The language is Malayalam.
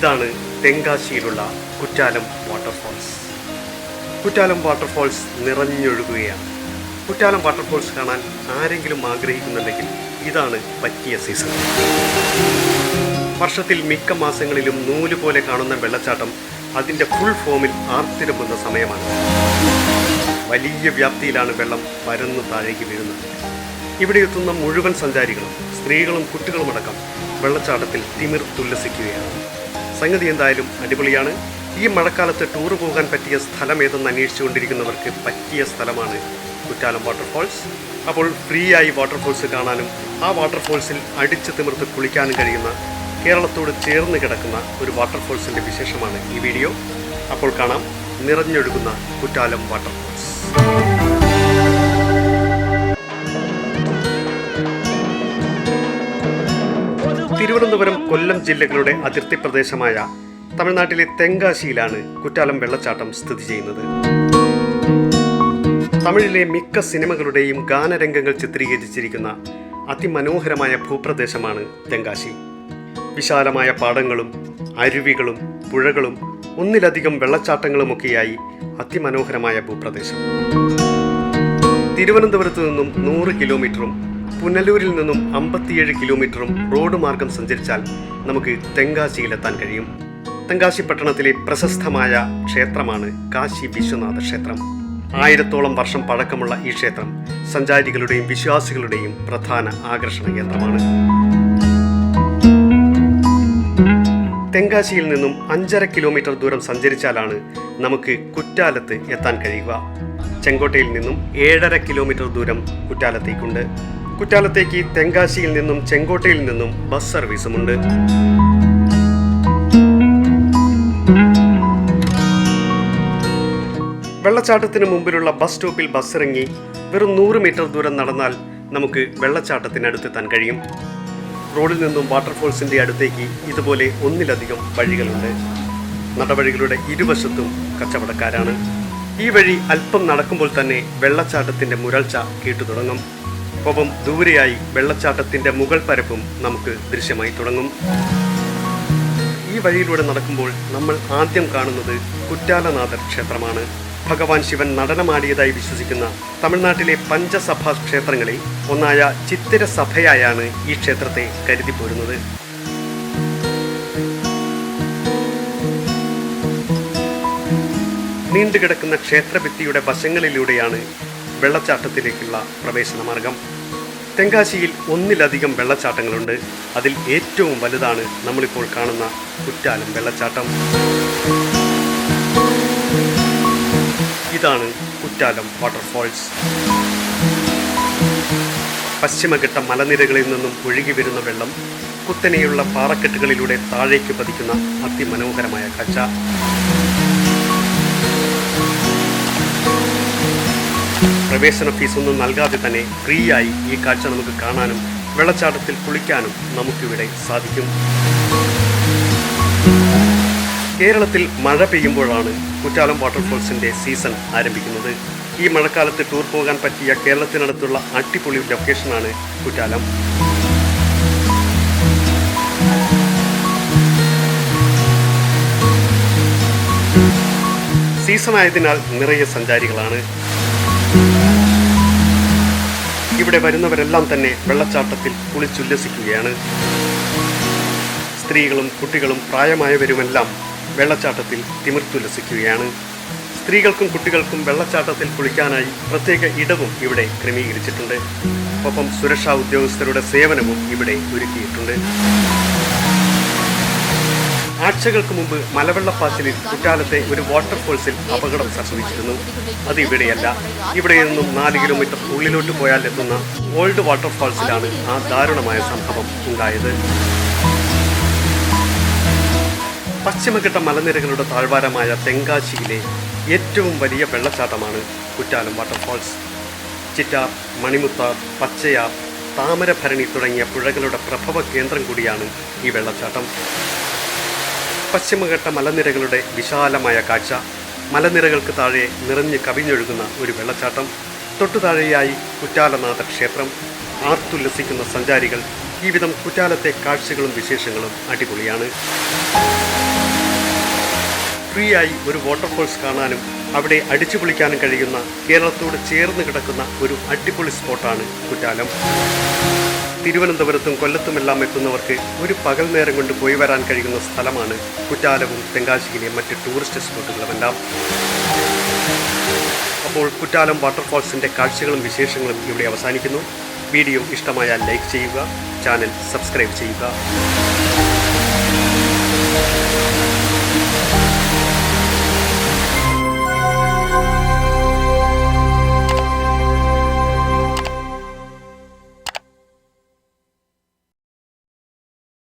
ഇതാണ് തെങ്കാശിയിലുള്ള കുറ്റാലം വാട്ടർഫോൾസ് കുറ്റാലം വാട്ടർഫോൾസ് നിറഞ്ഞൊഴുകുകയാണ്. കുറ്റാലം വാട്ടർഫോൾസ് കാണാൻ ആരെങ്കിലും ആഗ്രഹിക്കുന്നുണ്ടെങ്കിൽ ഇതാണ് പറ്റിയ സീസൺ വർഷത്തിൽ മിക്ക മാസങ്ങളിലും നൂൽ പോലെ കാണുന്ന വെള്ളച്ചാട്ടം അതിന്റെ ഫുൾ ഫോമിൽ ആർത്തിരമ്പുന്ന സമയമാണ്. വലിയ വ്യാപ്തിയിലാണ് വെള്ളം പരന്നു താഴേക്ക് വീഴുന്നത്. ഇവിടെ എത്തുന്ന മുഴുവൻ സഞ്ചാരികളും സ്ത്രീകളും കുട്ടികളുമടക്കം വെള്ളച്ചാട്ടത്തിൽ തിമിർത്തുല്ലസിക്കുകയാണ് സംഗതി എന്തായാലും അടിപൊളിയാണ്. ഈ മഴക്കാലത്ത് ടൂർ പോകാൻ പറ്റിയ സ്ഥലം ഏതെന്ന് അന്വേഷിച്ചുകൊണ്ടിരിക്കുന്നവർക്ക് പറ്റിയ സ്ഥലമാണ് കുറ്റാലം വാട്ടർഫോൾസ് അപ്പോൾ ഫ്രീ ആയി വാട്ടർഫോൾസ് കാണാനും ആ വാട്ടർഫോൾസിൽ അടിച്ച് തിമിർത്ത് കുളിക്കാനും കഴിയുന്ന കേരളത്തോട് ചേർന്ന് കിടക്കുന്ന ഒരു വാട്ടർഫോൾസിന്റെ വിശേഷമാണ് ഈ വീഡിയോ. അപ്പോൾ കാണാം. നിറഞ്ഞൊഴുകുന്ന കുറ്റാലം വാട്ടർഫോൾസ് തിരുവനന്തപുരം കൊല്ലം ജില്ലകളുടെ അതിർത്തി പ്രദേശമായ തമിഴ്നാട്ടിലെ തെങ്കാശിയിലാണ് കുറ്റാലം വെള്ളച്ചാട്ടം സ്ഥിതി ചെയ്യുന്നത്. തമിഴിലെ മിക്ക സിനിമകളുടെയും ഗാനരംഗങ്ങൾ ചിത്രീകരിച്ചിരിക്കുന്ന അതിമനോഹരമായ ഭൂപ്രദേശമാണ് തെങ്കാശി. വിശാലമായ പാടങ്ങളും അരുവികളും പുഴകളും ഒന്നിലധികം വെള്ളച്ചാട്ടങ്ങളുമൊക്കെയായി അതിമനോഹരമായ ഭൂപ്രദേശം. തിരുവനന്തപുരത്ത് നിന്നും നൂറ് കിലോമീറ്ററും പുനലൂരിൽ നിന്നും അമ്പത്തിയേഴ് കിലോമീറ്ററും റോഡ് മാർഗം സഞ്ചരിച്ചാൽ നമുക്ക് തെങ്കാശിയിലെത്താൻ കഴിയും. തെങ്കാശി പട്ടണത്തിലെ പ്രശസ്തമായ ക്ഷേത്രമാണ് കാശി വിശ്വനാഥ ക്ഷേത്രം. ആയിരത്തോളം വർഷം പഴക്കമുള്ള ഈ ക്ഷേത്രം സഞ്ചാരികളുടെയും വിശ്വാസികളുടെയും പ്രധാന ആകർഷണ കേന്ദ്രമാണ്. തെങ്കാശിയിൽ നിന്നും അഞ്ചര കിലോമീറ്റർ ദൂരം സഞ്ചരിച്ചാലാണ് നമുക്ക് കുറ്റാലത്ത് എത്താൻ കഴിയുക. ചെങ്കോട്ടയിൽ നിന്നും ഏഴര കിലോമീറ്റർ ദൂരം കുറ്റാലത്തേക്കുണ്ട്. കുറ്റാലത്തേക്ക് തെങ്കാശിയിൽ നിന്നും ചെങ്കോട്ടയിൽ നിന്നും ബസ് സർവീസുമുണ്ട്. വെള്ളച്ചാട്ടത്തിന് മുമ്പിലുള്ള ബസ് സ്റ്റോപ്പിൽ ബസ് ഇറങ്ങി വെറും നൂറ് മീറ്റർ ദൂരം നടന്നാൽ നമുക്ക് വെള്ളച്ചാട്ടത്തിനടുത്തെത്താൻ കഴിയും. റോഡിൽ നിന്നും വാട്ടർഫോൾസിന്റെ അടുത്തേക്ക് ഇതുപോലെ ഒന്നിലധികം വഴികളുണ്ട്. നടവഴികളുടെ ഇരുവശത്തും കച്ചവടക്കാരാണ്. ഈ വഴി അല്പം നടക്കുമ്പോൾ തന്നെ വെള്ളച്ചാട്ടത്തിന്റെ മുരൾച്ച കേട്ടു തുടങ്ങും ഒപ്പം ദൂരെയായി വെള്ളച്ചാട്ടത്തിന്റെ മുകൾ പരപ്പും നമുക്ക് ദൃശ്യമായി തുടങ്ങും. ഈ വഴിയിലൂടെ നടക്കുമ്പോൾ നമ്മൾ ആദ്യം കാണുന്നത് കുറ്റാലനാഥർ ക്ഷേത്രമാണ്. ഭഗവാൻ ശിവൻ നടനമാടിയതായി വിശ്വസിക്കുന്ന തമിഴ്നാട്ടിലെ പഞ്ചസഭാ ക്ഷേത്രങ്ങളിൽ ഒന്നായ ചിത്തിര സഭയായാണ് ഈ ക്ഷേത്രത്തെ കരുതിപ്പോരുന്നത്. നീണ്ടുകിടക്കുന്ന ക്ഷേത്രഭിത്തിയുടെ വശങ്ങളിലൂടെയാണ് വെള്ളച്ചാട്ടത്തിലേക്കുള്ള പ്രവേശന മാർഗം. തെങ്കാശിയിൽ ഒന്നിലധികം വെള്ളച്ചാട്ടങ്ങളുണ്ട്. അതിൽ ഏറ്റവും വലുതാണ് നമ്മളിപ്പോൾ കാണുന്ന കുറ്റാലം വെള്ളച്ചാട്ടം. ഇതാണ് കുറ്റാലം വാട്ടർഫോൾസ്. പശ്ചിമഘട്ട മലനിരകളിൽ നിന്നും ഒഴുകി വരുന്ന വെള്ളം കുത്തനെയുള്ള പാറക്കെട്ടുകളിലൂടെ താഴേക്ക് പതിക്കുന്ന അതിമനോഹരമായ കാഴ്ച. പ്രവേശന ഫീസൊന്നും നൽകാതെ തന്നെ ഫ്രീ ആയി ഈ കാഴ്ച നമുക്ക് കാണാനും വെള്ളച്ചാട്ടത്തിൽ കുളിക്കാനും നമുക്കിവിടെ സാധിക്കും. കേരളത്തിൽ മഴ പെയ്യുമ്പോഴാണ് കുറ്റാലം വാട്ടർഫോൾസിന്റെ സീസൺ ആരംഭിക്കുന്നത്. ഈ മഴക്കാലത്ത് ടൂർ പോകാൻ പറ്റിയ കേരളത്തിനടുത്തുള്ള അടിപൊളി ലൊക്കേഷനാണ് കുറ്റാലം. സീസൺ ആയതിനാൽ നിറയെ സഞ്ചാരികളാണ്. ഇവിടെ വരുന്നവരെല്ലാം തന്നെ വെള്ളച്ചാട്ടത്തിൽ കുളിച്ചുല്ലസിക്കുകയാണ്. സ്ത്രീകളും കുട്ടികളും പ്രായമായവരുമെല്ലാം വെള്ളച്ചാട്ടത്തിൽ തിമിർത്തുല്ലസിക്കുകയാണ്. സ്ത്രീകൾക്കും കുട്ടികൾക്കും വെള്ളച്ചാട്ടത്തിൽ കുളിക്കാനായി പ്രത്യേക ഇടവും ഇവിടെ ക്രമീകരിച്ചിട്ടുണ്ട്. ഒപ്പം സുരക്ഷാ ഉദ്യോഗസ്ഥരുടെ സേവനവും ഇവിടെ ഒരുക്കിയിട്ടുണ്ട്. ആഴ്ചകൾക്ക് മുമ്പ് മലവെള്ളപ്പാച്ചിലിൽ കുറ്റാലത്തെ ഒരു വാട്ടർഫോൾസിൽ അപകടം സംഭവിച്ചിരുന്നു. അത് ഇവിടെയല്ല. ഇവിടെ നിന്നും നാല് കിലോമീറ്റർ ഉള്ളിലോട്ട് പോയാൽ എത്തുന്ന ഓൾഡ് വാട്ടർഫോൾസിലാണ് ആ ദാരുണമായ സംഭവം ഉണ്ടായത്. പശ്ചിമഘട്ട മലനിരകളുടെ താഴ്വാരമായ തെങ്കാശിയിലെ ഏറ്റവും വലിയ വെള്ളച്ചാട്ടമാണ് കുറ്റാലം വാട്ടർഫോൾസ് ചിറ്റാർ മണിമുത്താർ പച്ചയാർ താമരഭരണി തുടങ്ങിയ പുഴകളുടെ പ്രഭവ കേന്ദ്രം കൂടിയാണ് ഈ വെള്ളച്ചാട്ടം. പശ്ചിമഘട്ട മലനിരകളുടെ വിശാലമായ കാഴ്ച. മലനിരകൾക്ക് താഴെ നിറഞ്ഞ് കവിഞ്ഞൊഴുകുന്ന ഒരു വെള്ളച്ചാട്ടം. തൊട്ടു താഴെയായി കുറ്റാലനാഥ ക്ഷേത്രം. ആർത്തുല്ലസിക്കുന്ന സഞ്ചാരികൾ. വിധം കുറ്റാലത്തെ കാഴ്ചകളും വിശേഷങ്ങളും അടിപൊളിയാണ്. ഫ്രീ ആയി ഒരു വാട്ടർഫോൾസ് കാണാനും അവിടെ അടിച്ചു പൊളിക്കാനും കഴിയുന്ന കേരളത്തോട് ചേർന്ന് കിടക്കുന്ന ഒരു അടിപൊളി സ്പോട്ടാണ് കുറ്റാലം. തിരുവനന്തപുരത്തും കൊല്ലത്തുമെല്ലാം എത്തുന്നവർക്ക് ഒരു പകൽ നേരം കൊണ്ട് പോയി വരാൻ കഴിയുന്ന സ്ഥലമാണ് കുറ്റാലവും തെങ്കാശിയിലെ മറ്റ് ടൂറിസ്റ്റ് സ്പോട്ടുകളുമെല്ലാം. അപ്പോൾ കുറ്റാലം വാട്ടർഫാൾസിന്റെ കാഴ്ചകളും വിശേഷങ്ങളും ഇവിടെ അവസാനിക്കുന്നു. വീഡിയോ ഇഷ്ടമായാൽ ലൈക്ക് ചെയ്യുക ചാനൽ സബ്സ്ക്രൈബ് ചെയ്യുക.